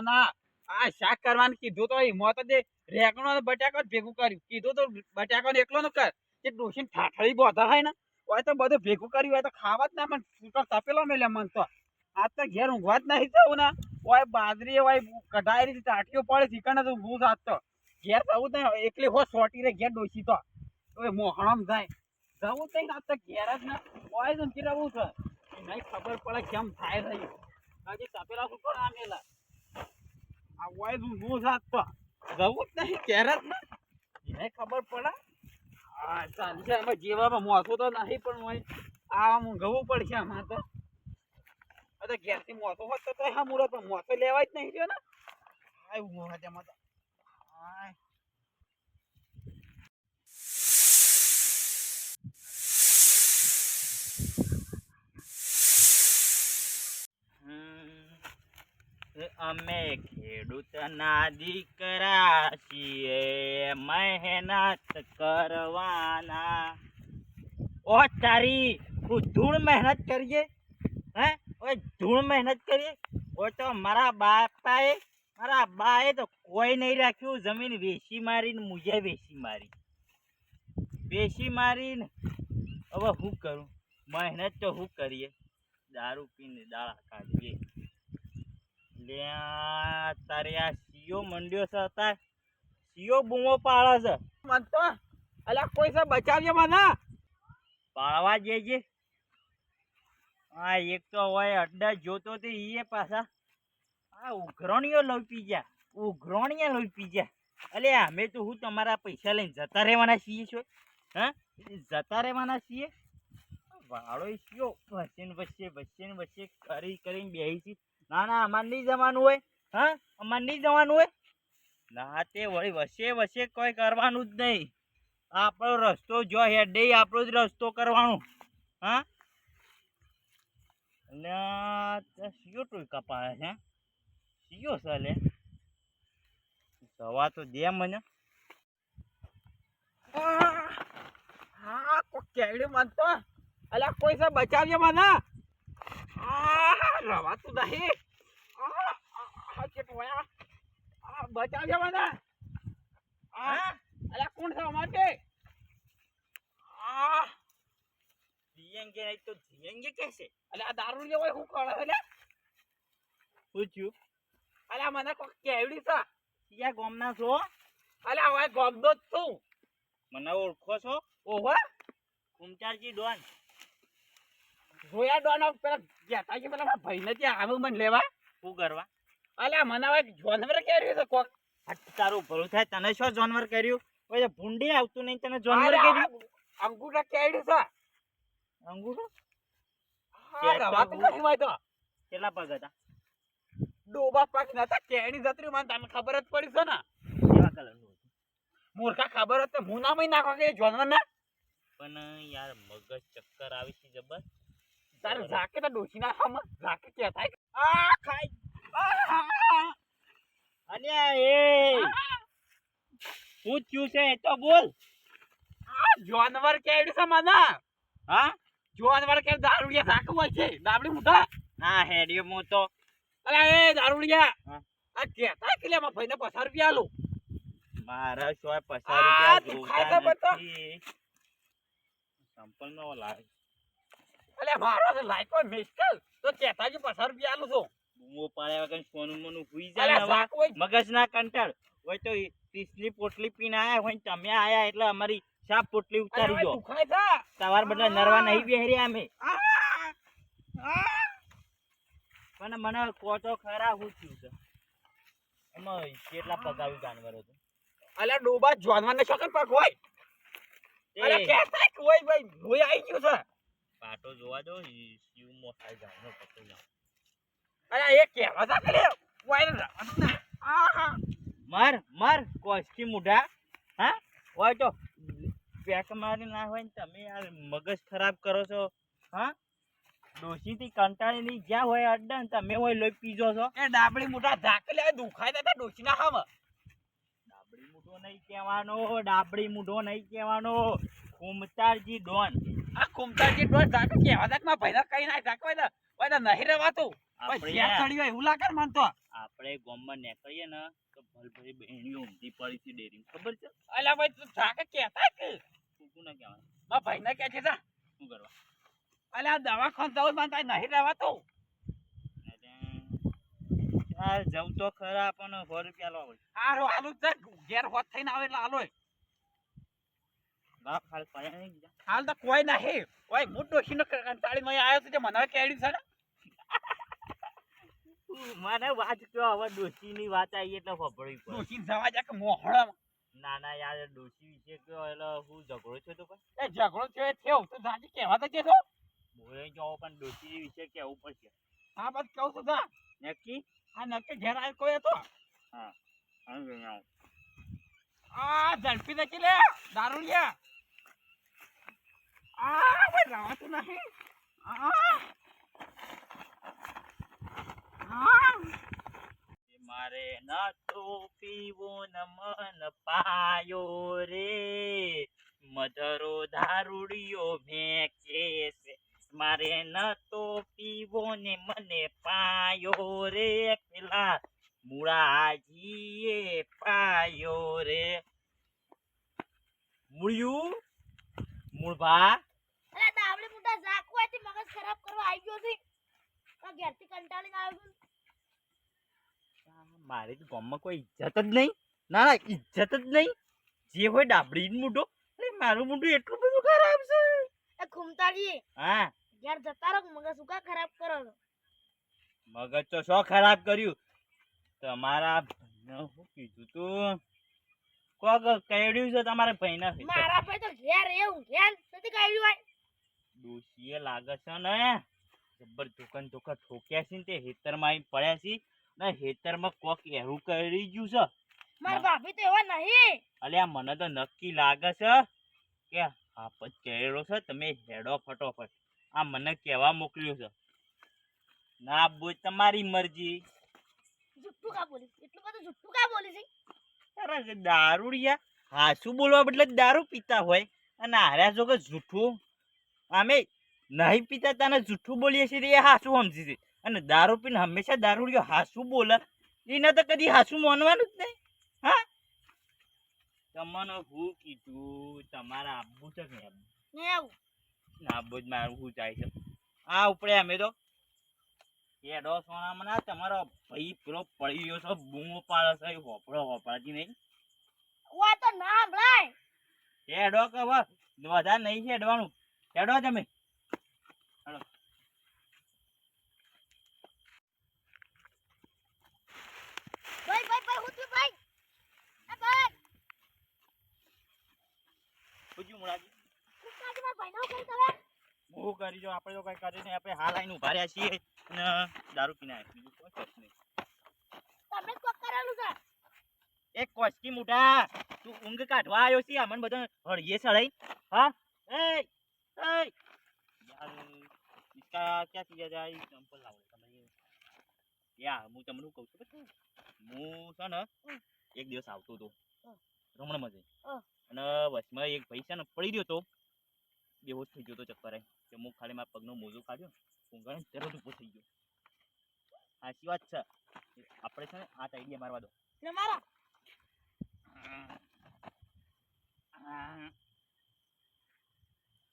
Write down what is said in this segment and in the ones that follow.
ના આ શાક કરવાનું કીધું તો મો મોત દે રેકણો બટાકો ભેગું કર્યું. કીધું તો બટાકો એકલો નું કર. કે ડોસીને ઠાઠળી બોધા હોય ને હોય તો બધું ભેગું કર્યું હોય તો ખાવા જ ના મને છૂટો તપેલો મેલે મન તો. આજ તો ઘેર ઊંઘવા જ નહીં જવું ને. હોય બાજરી હોય કઢાયેલી ટાટીઓ પડે ચીકણ તો ઊંઘ આજ તો. ઘેર જવું નહીં, એકલી હો સોટી રે ઘેર ડોસી તો. ઓય મોહણમ જાય. જવું નહીં, આજ તો ઘેર જ ના. હોય તો ઊંઘી રહેવું છે. નહીં ખબર પડે કેમ થાય રહી હજી તપેલા શું ના મેલા. આ જ ઊંઘું છે તો જવું જ નહીં કેરત ને એને ખબર પડે. હા ચાલશે અમે જીવામાં મોથું તો નહીં, પણ હોય આ ઊંઘવું પડશે આમાં તો. આ તો ઘેરથી મોથો હોત તો હા મુરત પણ મોથો લેવાય જ નહીં રહ્યો ને. આય ઊંઘો હે તેમાં તો આય અમે ખેડૂતના દીકરા છીએ, મહેનત કરવાના. ઓ તારી હું ધૂળ મહેનત કરીએ? હે? ઓય, ધૂળ મહેનત કરીએ? ઓ તો મારા બાપાએ, મારા બાએ તો કોઈ નહીં રાખ્યું, જમીન વેચી મારીને મુજે વેચી મારી. વેચી મારીને, હવે શું કરું? મહેનત તો શું કરીએ. દારૂ પીને દાળા કાઢીએ લ્યા તારે આ સીઓ મંડ્યો છે અત્યારે. સીઓ બૂમો પાડે છે. મન તો અલ્યા કોઈ સે બચાવજો મને. પાડવા જઈએ હા એક તો હોય અડ્ડા જોતો તે ઈએ પાછા. આ ઉઘરણીઓ લઈ પી ગયા ઉઘરણીઓ લઈ ગયા. અલે અમે તો હું તમારા પૈસા લઈને જતા રહેવાના છીએ છો? હા? જતા રહેવાના છીએ? વાળો સીઓ વચ્ચે વચ્ચે વચ્ચે વચ્ચે કરી કરીને બેસી છી. ના ના, અમારે નહીં જવાનું હોય. હા, અમારે નહીં જવાનું હોય. ના, તે વળી વસે વસે કોઈ કરવાનું જ નહીં. આપણો રસ્તો જો હેડે આપણો જ રસ્તો કરવાનો. હા? એટલે સીઓ ટોયકા પાડે છે સીઓ સલે સવા તો દે મને. હા કોઈ કેવડી મન તો અલ્યા, કોઈ સે બચાવજો મને. રવાતું નહીં. બચાવજો મને અલ્યા કોણ થવા માટે દિયેંગે નહીં તો દિયેંગે કેસે અલ્યા આ દારૂ લેવાય હું કરે છે પૂછ્યું. અલ્યા મને કોઈ કેવડી છે. ક્યાં ગામના છો? અલ્યા હવે ગમદો જ છું. મને ઓળખો છો? ઓહો. કુમચારજી ડોન. જોયા ડોનો પેલા ગયા કે પેલા ભાઈ ને ત્યાં આવ્યું મને લેવા. શું કરવા? અલ્યા મને હવે જોનવર કર્યું છે કોક. હટ તારું ભરું થાય તને શું જાનવર કર્યું? ઓય ભૂંડી આવતું નહીં તને જાનવર કર્યું? અંગૂઠા કેડ્યું છે. અંગૂઠો? હા, રવાતું નથી હોય તો. કેટલા પગ હતા? ડોબા પાક નતા કેરી જતરી મને તને ખબર જ પડી છે ને. કેવા કલરનું મૂર્ખા ખબર જ તો હું ના નાખો કે જોનવર ના પણ યાર મગજ ચક્કર આવી ઝાકે તો ડોસી ના ખામ ઝાકે કે થાય આ ખાઈ આ, અલ્યા એ શું થયું છે? એ તો બોલ. આ જોનવર કેરી છે મને? હા? જોનવર કે દારૂડિયા હોય છે? દાબડી મુઢા? ના હેડી મો તો. અરે એ દારૂડિયા. હા. આ કેતા કે લે મારા ભાઈને પચાસ રૂપિયા આલું. મારા આ પચાસ તું રૂપિયા ખાય તો બતો. સંપલ નો લાગે અલે મારો તો લાયકો મિસ્કલ તો કેતા પસાર રૂપિયા આલું છું. બૂમો પાડ્યા વગર સોનું મોનું હુઈ જાય મગજ ના કંટાળ. હોય તો તીસલી પોટલી પીને આયા હોય તમે આયા એટલે અમારી સાપ પોટલી ઉતારી દો સવાર બદલા નરવા નહીં બેહરી અમે. પણ મને કોટો તો ખરા હું થયું છે. એમાં કેટલા પગાવી જાનવરો છે? અલે ડોબા જોનવાને શકન પગ હોય. અરે કેતા કોઈ ભાઈ લોહી આવી ગયું છે. પાટો જોવા દો શિવ મોસાઈ જાવનો પતો જાવ અરે એ કેવા તા કે લે માર માર આ મર મર કોસ્કી મુઢા. હા? હોય તો પેક મારી ના હોય ને તમે યાર મગજ ખરાબ કરો છો. હા? ડોશીથી કંટાળી નહીં જ્યાં હોય અડ્ડા ને તમે હોય લોહી પીજો છો. એ ડાબડી મોટા ઝાક લે દુખાય તા ડોસી ના ખામ ડાબડી મૂઢો નહીં કહેવાનો ડાબડી મૂઢો નહીં કહેવાનો. કુમતારજી ડોન. આ કુમતારજી ડોન ઝાક કેવા તા માં ભૈરા કઈ ના ઝાક હોય ને તો નહીં રહેવાતું આપણે ભાઈ ગામમાં નીકળીએ ને તો ભલભરી બહેણીઓ ઊંધી પડી છે ડેરી ખબર છે? અલા ભાઈ તું જાકે કહેતા કે? તું કોને કહેવાનું? મારા ભાઈને કહે છે શું કરવા? અલ્યા દવાખાન જવું મને નહીં રહેવાતું ચાલ જવું તો ખરા પણ સો રૂપિયા લો હારું હાલું જ ઘેર હોત થઈને આવે એટલે હાલો બાપ હાલ પડ્યા નહીં હાલ તો કોઈ નહીં. કોઈ મોટો હિનો કંટાળી માં આવ્યો છે તે મને કેડી છે મને વાત કયો હવે ડોશીની વાત આવી એટલે ખબરવી પડે. ડોશી જવા જા કે મોહળા ના ના યાર ડોસી વિશે કયો એટલે હું ઝઘડો છે તો પણ. એ ઝઘડો છે થયો તો જાજી કહેવા તો કેતો બોલે જાઓ પણ ડોસી વિશે કેવું પડશે? હા બસ કહું છું જા. નક્કી? આ નક્કી ઘેર આવ્યો કોઈ હતો? હા. આ ઝડપી દેખી લે. દારૂડિયા આ ભાઈ રવાતું એ મારે ન તો પીવો ન મન પાયો રે. મધરો દારૂડિયો મેં છે મારે ન તો પીવો ને મને પાયો રે પેલા. મુળાજીએ પાયો રે. મૂળ્યું? મૂળભા? અરે દાવડી મોટા ઝાકવાથી મગજ ખરાબ કરવા આવી ગયો છે. ઘેરથી કંટાળીને આવ્યો છું. મારે તો ગામમાં કોઈ ઇજ્જત જ નહીં. ના ના ઇજ્જત જ નહીં. જે હોય ડાબડી મૂઢો. અરે મારું મૂઢું એટલું બધું ખરાબ છે. ઘૂમતાજી હા. ઘેર જતા રહો મગજ શું ખરાબ કરો મગજ તો શો ખરાબ કર્યું? તમારા શું કીધું તું કોક કહેડ્યું છે તમારા ભાઈને મારા ભાઈ તો ઘેર એવું ઘેર નથી કહેડ્યું હોય ડોશીએ લાગે છે ને જબ્બર દુકાન દુકાન ઠોક્યા છે ને તે હેતરમાં આવીને પડ્યા છે ને હેતરમાં કોક એવું કરી ગયું છે. મારા. ભાભી તો એવા નહીં. અલ્યા મને તો નક્કી લાગે છે કે આપ જ કહેડો છે તમે હેડો ફટોફટ. આ મને કહેવા મોકલ્યું છે. ના બોલ તમારી મરજી. જુઠ્ઠું કા બોલી એટલું બધું જુઠ્ઠું કા બોલી છે અરે દારૂડિયા હાસું બોલવા બદલે દારૂ પીતા હોય અને હાર્યા જો કે જુઠ્ઠું. અમે નહીં પીતા તને જુઠ્ઠું બોલીએ છીએ એ હાસું સમજી છે અને દારૂ પીને હંમેશા દારૂડિયો હાસું બોલે. એને તો કદી હાસું માનવાનું જ નહીં. હા? તમને હું કીધું તમારા આબુ છે ને આબુ ને જ મારું શું જાય છે? આ ઉપડે અમે તો. એડો સોના મને તમારો ભાઈ પેલો પડી ગયો છે બૂમો પાડે છે હોપડો હોપડાતી નહીં. વા તો ના સંભળાય હેડો કે વધારે નહીં હેડવાનું હેડો તમે. ભાઈ ભાઈ ભાઈ હું ભાઈ. ભાઈ. પૂછ્યું મુળાજી કૃષ્ણાજી મારા ભાઈનો કઈ તમે હું કરી જો આપણે તો કઈ કરી નહીં આપણે હાલ આઈને ઊભા રહ્યા છીએ ને દારૂ પીને આવ્યા બીજું કોઈ કરશ નહીં. તમે કોક કરેલું છે? એ કોસ્કી મોટા તું ઊંઘ કાઢવા આવ્યો છે અમને બધા હળીએ સળાઈ હા? એ એ યાર ઇસકા ક્યાં ચીજા જાય? ચંપલ લાવો તમે યા હું તમને કહું છું બધું હું છે ને એક દિવસ આવતો હતો. રમણ જઈ. અને વચમાં એક ભાઈ છે ને પડી ગયો તો બેહોશ થઈ ગયો તો ચક્કરે કે હું ખાલી મારા પગનું મોજું ખાધ્યું ઊંઘાણે તરત ઊભો થઈ ગયો. સાચી વાત છે. આપણે છે ને આ આઈડિયા મારવા દો. મારા.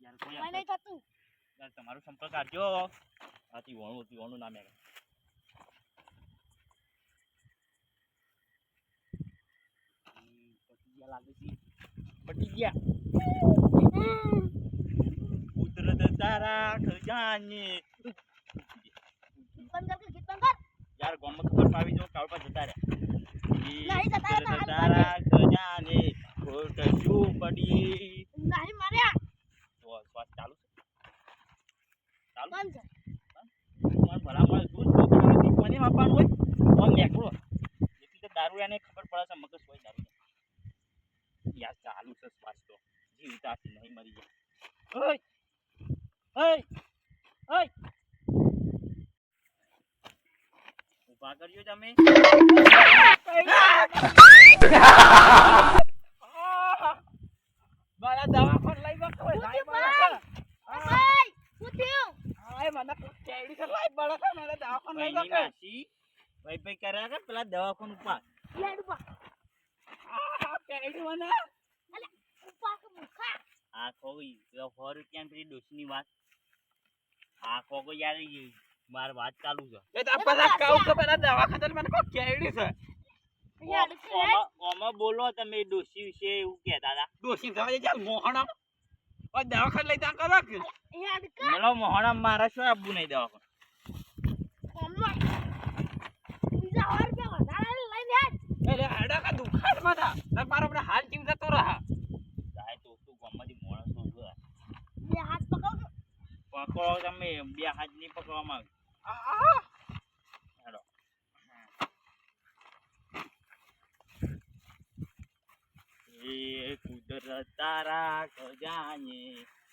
યાર કોઈ નહીં થતું. યાર તમારો સંપર્ક આપજો. આથી વણું હતી વણું નામ પટી ગયા લાગે છે. પટી ગયા. તારા ખજાને બંધ કર ગીત બંધ કર. યાર ગામમાં ખબર પાવી જો કાળ પર જતા રહ્યા નહીં જતા હાલ તારા ખજાને ખોટ શું પડી? નહીં માર્યા. તો શ્વાસ ચાલુ છે? ચાલુ બંધ છે પણ ભલામણ શું શું તમે શીખવાની આપવાનું હોય? આમ નીકળો. જેથી તો દારૂ એને ખબર પડે છે મગજ હોય દારૂ યાર ચાલુ છે શ્વાસ તો જીવતા નહીં મરી જાય. ઓય! ઊભા કર્યો તમે. મારા દવાખાન લઈ કર પેલા દવાખાનું પા યાર ઉપા આ કેડી મને. ઉપા કે મુખા આ કોઈ સો રૂપિયા પેલી ડોશીની વાત. આ કોકો યાર માર વાત ચાલુ છે. એ તો આ પેલા કાઉ કે પેલા દવાખાને મને કોઈ કેડી છે? ઓમાં ઓમાં બોલો તમે ડોશી વિશે એવું કહેતા હતા. ડોશી થવા જાય મોહણમ ઓ દવાખાને લઈ જા કરો કે? યાર કા મેલો મોહણા મારા શું આબુ નહીં દવાખાનું અમ્મા બીજા ઓર કે વધારે લઈને આજ એટલે હાડા કા દુખાડ માથા ને મારો આપણે હાલ જીવ જતો રહા સાહેબ તો તું ગામમાંથી માણસો છો બે હાથ પકડો પકડો તમે બે હાથ નહીં પકડવામાં આ આવે. હેડો એ કુદરત તારા ખજાને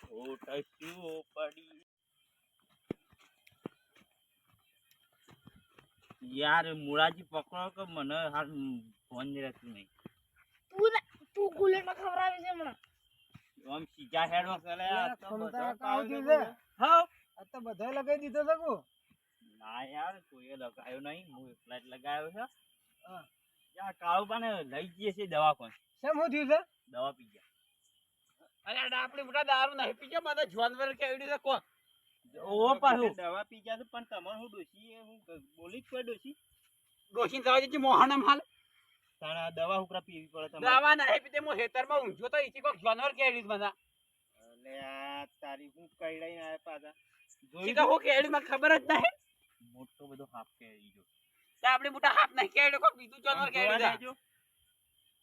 ખોટ શું પડી. યાર મુળાજી પકડો કે મને હાલ ફોન રહેતું નહીં. તું ને તું ગુલે માં ખવડાવે છે હમણાં. આમ સીધા હેડો કરે આ તો બધા કાવજી છે. હા. આ તો બધાય લગાવી દીધો છે કુ? ના યાર કોઈએ લગાવ્યો નહીં. હું એકલા જ લગાવ્યો છે. હા. યાર કાળુ પાને લઈ જઈએ છે દવાખાને. શેમ શું થયું છે? દવા પી ગયા. અરે આપણે મોટા દારૂ નહીં પીજો મારે જોનવર કેડી છે કો ઓ પાછું. દવા પી ગયા છે પણ તમારે હું ડોસી હું બોલી જ કોઈ ડોસી ડોસી થવા જતી મોહણા હાલ. તાણા દવા ઉપરા પીવી પડે દવા નહીં પીતે હું હેતરમાં ઊંઝો તો ઈથી કોક જાનવર છે મને એટલે આ તારી હું કઈડાઈને આયા પાછા. સીધા હું કેડી માં ખબર જ નહીં. મોટો બધો હાફ કેરી જો. તા આપણે મોટા હાફ નહીં કેડી કો બીજું જોનવર કેડી છે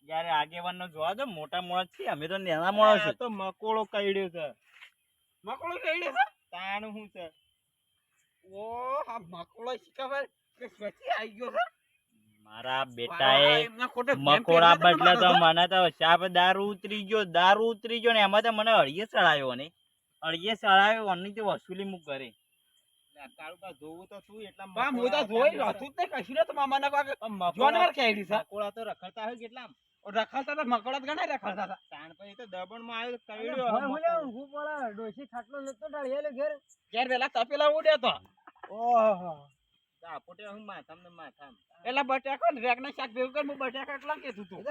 જ્યારે આગેવાન નો જોવા દો મોટા મોણસ છે અમે તો નાના મોણસ છે. તો મકોળો કઈડ્યો છે. મકોડો કઈડ્યો છે? તાણ શું છે? ઓ આ મકોડો શીખબર કે સ્વચી આવી ગયો છે? મારા બેટાએ મકોડા બદલા તો મને તો સાપ દારૂ ઉતરી ગયો દારૂ ઉતરી ગયો ને એમાં તો મને અળીએ ચડાયો ને. અળીએ ચડાયો અની તો વસૂલી મુક કરે તારું પા જોવું તો શું એટલા બા હું તો જોઈ રહ્યો છું તે કશું ને તો મામાના કોક જોનવર કેડી છે? મકોડા તો રખડતા હોય કેટલા ઓ રખડતા તો મકોડા જ ગણાય રખડતા હતા. તાણ પછી તો દબણમાં આવ્યો ઘેર. વેલા તપેલા ઉડ્યો તો. હું માથામ ને માથામ એટલે બટાકો ને રેગના શાક ભેગું કરી હું બટાકા એટલા કીધું તું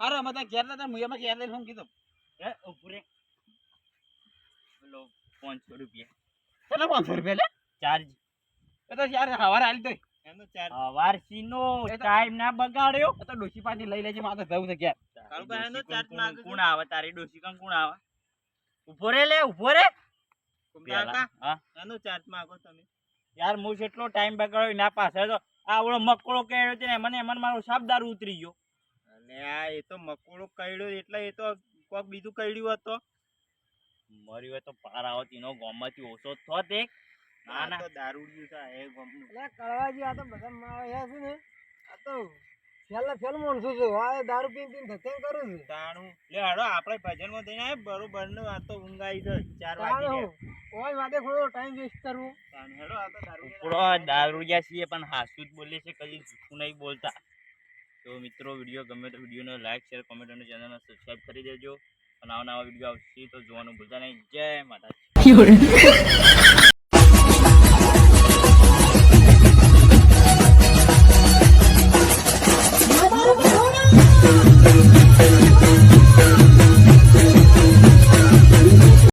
અરે અમે ત્યાં ઘેર હતા મુયામાં ઘેર લઈને હું કીધું. હે ઉપરે પેલો પાંચસો રૂપિયા. કેટલા પાંચસો રૂપિયા લે? ચાર્જ. એ તો યાર હવાર આલી દઈ એનો ચાર હવાર સીનો ટાઈમ ના બગાડ્યો. તો ડોસી પાછી લઈ લેજે તો જવું છે ઘેર. તારી કાળુબા એનો ચાર્જ કોણ આવે? તારી ડોસી કણ કોણ આવે? ઊભો રે લે ઊભો રે. એનો ચાર્જ માંગો તમે. યાર હું જેટલો ટાઈમ બગાડ્યો ના પાસે તો આવડો મકોડો કેળ્યો છે ને મને એમાં મારો સાબદાર ઉતરી ગયો. અને આ એ તો મકોડો કર્યો એટલે એ તો કોક બીજું કઈડ્યું હતો મર્યો હોય તો પાર આવો તેનો ગોમાંથી ઓછો થો તે. ના આ ના. તો દારૂડિયું છે. કરું છું. તાણું. લે હાડો આપણે ભજનમાં જઈને આવીએ બરોબરનું આ તો ઊંઘ આવી છે ચાર વાગી તાણ હેડો આ તો દારૂડિયા ઉપડો જ્યાં છીએ પણ હાસું જ બોલે છે કદી જૂઠું નહીં બોલતા. તો મિત્રો વીડિયો ગમે તો વિડીયોને લાઈક શેર કોમેન્ટ અને ચેનલને સબસ્ક્રાઇબ કરી દેજો. અને આવા નવા વીડિયો આવશે તો જોવાનું ભૂલતા નહીં. જય માતા